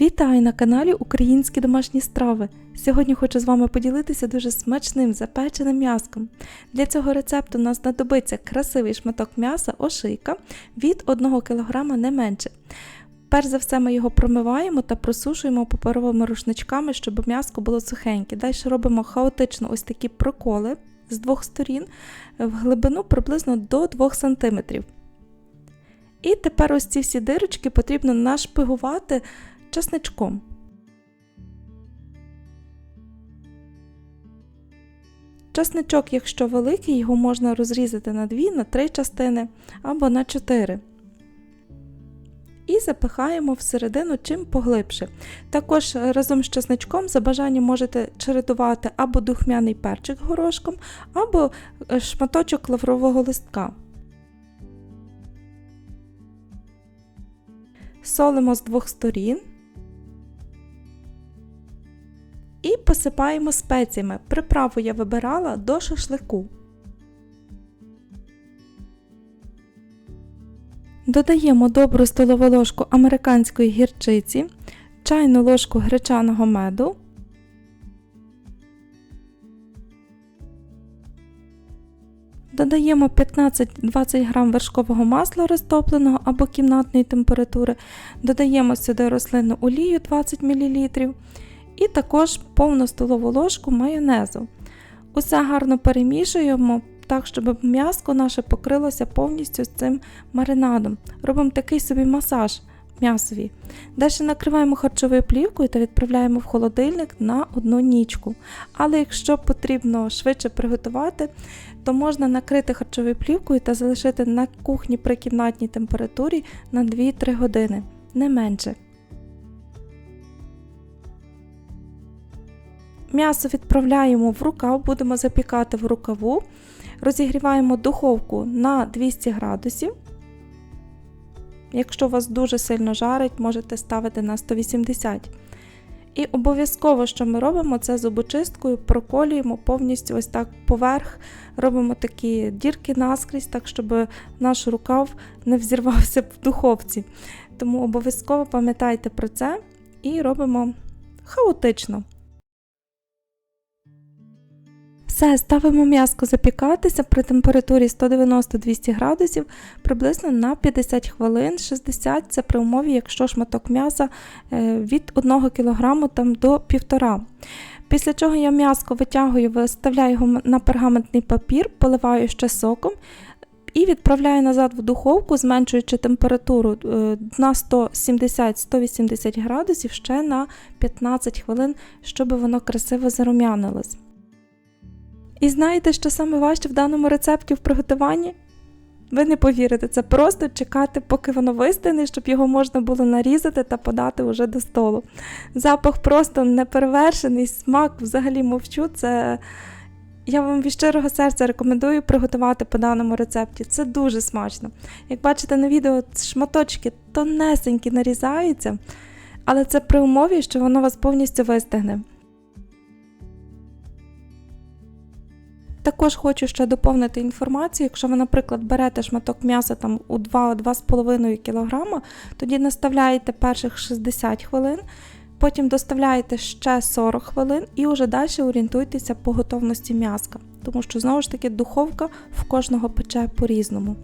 Вітаю на каналі Українські домашні страви. Сьогодні хочу з вами поділитися дуже смачним запеченим м'яском. Для цього рецепту нам знадобиться красивий шматок м'яса ошийка від 1 кг не менше. Перш за все ми його промиваємо та просушуємо паперовими рушничками, щоб м'яско було сухеньке. Далі робимо хаотично ось такі проколи з двох сторін в глибину приблизно до 2 см. І тепер ось ці всі дирочки потрібно нашпигувати часничком. Часничок, якщо великий, його можна розрізати на 2, на 3 частини або на 4. І запихаємо всередину чим поглибше. Також разом з часничком за бажанням можете чередувати або духмяний перчик горошком, або шматочок лаврового листка. Солимо з двох сторін. Посипаємо спеціями. Приправу я вибирала до шашлику. Додаємо добру столову ложку американської гірчиці, чайну ложку гречаного меду, Додаємо 15-20 г вершкового масла розтопленого або кімнатної температури, додаємо сюди рослинну олію 20 мл і також повну столову ложку майонезу. Усе гарно перемішуємо так, щоб м'яско наше покрилося повністю цим маринадом. Робимо такий собі масаж м'ясові. Далі накриваємо харчовою плівкою та відправляємо в холодильник на одну нічку. Але якщо потрібно швидше приготувати, то можна накрити харчовою плівкою та залишити на кухні при кімнатній температурі на 2-3 години, не менше. М'ясо відправляємо в рукав, будемо запікати в рукаву, розігріваємо духовку на 200 градусів. Якщо вас дуже сильно жарить, можете ставити на 180. І обов'язково, що ми робимо, це зубочисткою проколюємо повністю ось так поверх, робимо такі дірки наскрізь, так щоб наш рукав не взірвався в духовці. Тому обов'язково пам'ятайте про це і робимо хаотично. Все, ставимо м'яско запікатися при температурі 190-200 градусів приблизно на 50 хвилин, 60 це при умові, якщо шматок м'яса е, від 1 кг там, до 1,5 Після чого я м'яско витягую, виставляю його на пергаментний папір, поливаю ще соком. І відправляю назад в духовку, зменшуючи температуру е, на 170-180 градусів ще на 15 хвилин, щоб воно красиво зарум'янилось. І знаєте, що саме важче в даному рецепті в приготуванні? Ви не повірите, це просто чекати, поки воно вистине, щоб його можна було нарізати та подати уже до столу. Запах просто неперевершений, смак взагалі мовчу. Це я вам від щирого серця рекомендую приготувати по даному рецепті. Це дуже смачно. Як бачите на відео, шматочки тонесенькі нарізаються, але це при умові, що воно вас повністю вистигне. Також хочу ще доповнити інформацію, якщо ви, наприклад, берете шматок м'яса там у 2-2,5 кг, тоді наставляєте перших 60 хвилин, потім доставляєте ще 40 хвилин і вже далі орієнтуйтеся по готовності м'яска, тому що знову ж таки духовка в кожного пече по-різному.